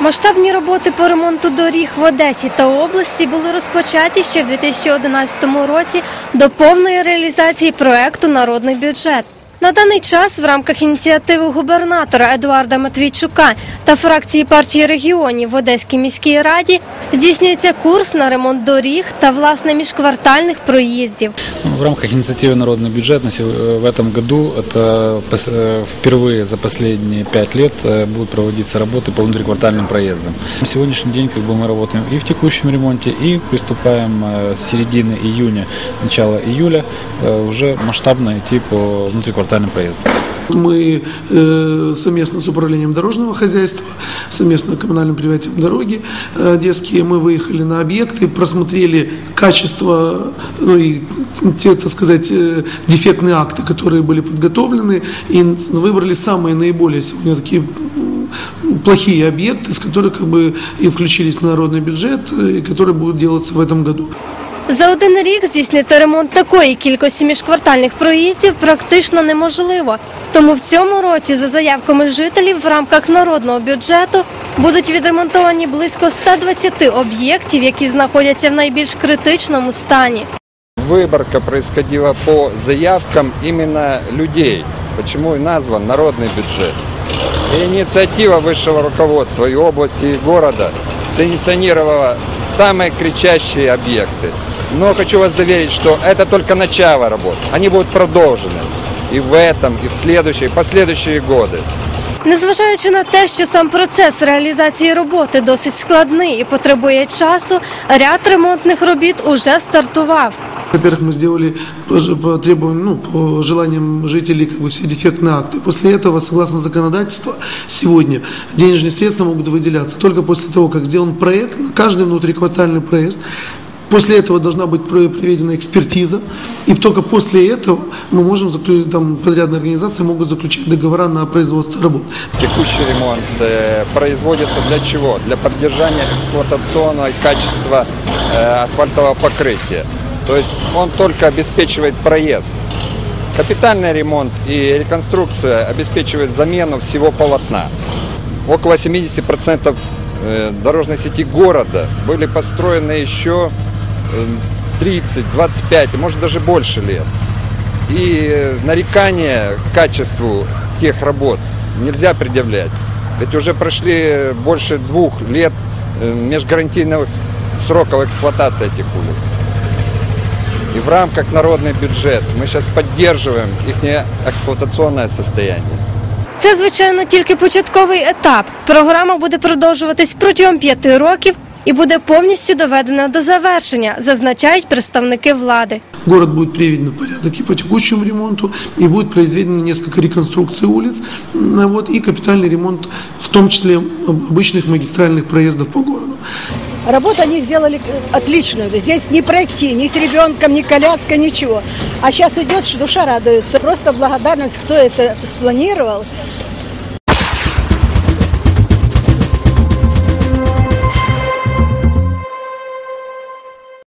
Масштабні роботи по ремонту доріг в Одесі та області були розпочаті ще в 2011 році до повної реалізації проекту Народний бюджет. На даний час в рамках ініціативи губернатора Едуарда Матвійчука та фракції партії регіонів в Одеській міській раді здійснюється курс на ремонт доріг та власне міжквартальних проїздів. Ну, В рамках инициативы «Народный бюджет» на сего- э, в этом году это пос- э, впервые за последние пять лет э, будут проводиться работы по внутриквартальным проездам. На сегодняшний день как бы, мы работаем и в текущем ремонте, и приступаем э, с середины июня, начала июля э, уже масштабно идти по внутриквартальным проездам. Мы э, совместно с управлением дорожного хозяйства, совместно с коммунальным предприятием дороги э, мы выехали на объекты, просмотрели качество, ну и те, так сказать, э, дефектные акты, которые были подготовлены, и выбрали самые наиболее сегодня такие плохие объекты, с которых как бы и включились в народный бюджет, э, и которые будут делаться в этом году. За один рік здійснити ремонт такої кількості міжквартальних проїздів практично неможливо. Тому в цьому році, за заявками жителів, в рамках народного бюджету будуть відремонтовані близько 120 об'єктів, які знаходяться в найбільш критичному стані. Выборка происходила по заявкам именно людей, почему и назван народный бюджет. И инициатива высшего руководства и области, и города санкционировала самые кричащие объекты. Но хочу вас заверить, что это только начало работ. Они будут продолжены и в этом, и в следующие, и последующие годы. Незважаючи на те, що сам процес реалізації роботи досить складний і потребує часу, ряд ремонтних робіт уже стартував. Во-первых, мы сделали по, ж- по требованиям, ну, по желаниям жителей как бы все дефектные акты. После этого, согласно законодательству, сегодня денежные средства могут выделяться только после того, как сделан проект, на каждый внутриквартальный проезд. После этого должна быть про- проведена экспертиза, и только после этого мы можем, заклю- там, подрядные организации могут заключать договора на производство работ. Текущий ремонт э, производится для чего? Для поддержания эксплуатационного качества э, асфальтового покрытия. То есть он только обеспечивает проезд. Капитальный ремонт и реконструкция обеспечивает замену всего полотна. Около 70% э, дорожной сети города были построены еще 30, 25, может даже больше лет. И э, нарекания к качеству тех работ нельзя предъявлять. Ведь уже прошли больше двух лет э, межгарантийных сроков эксплуатации этих улиц. И в рамках народный бюджет мы сейчас поддерживаем их эксплуатационное состояние. Це, звичайно, тільки початковий етап. Програма буде продовжуватись протягом п'яти років і буде повністю доведена до завершення, зазначають представники влади. Город будет приведен в порядок и по текущему ремонту, и будет произведено несколько реконструкций улиц, м, вот, и капитальный ремонт, в том числе об- обычных магистральных проездов по городу. Работу они сделали э, отличную. Здесь не пройти ни с ребенком, ни коляска, ничего. А сейчас идет, что душа радуется. Просто благодарность, кто это спланировал.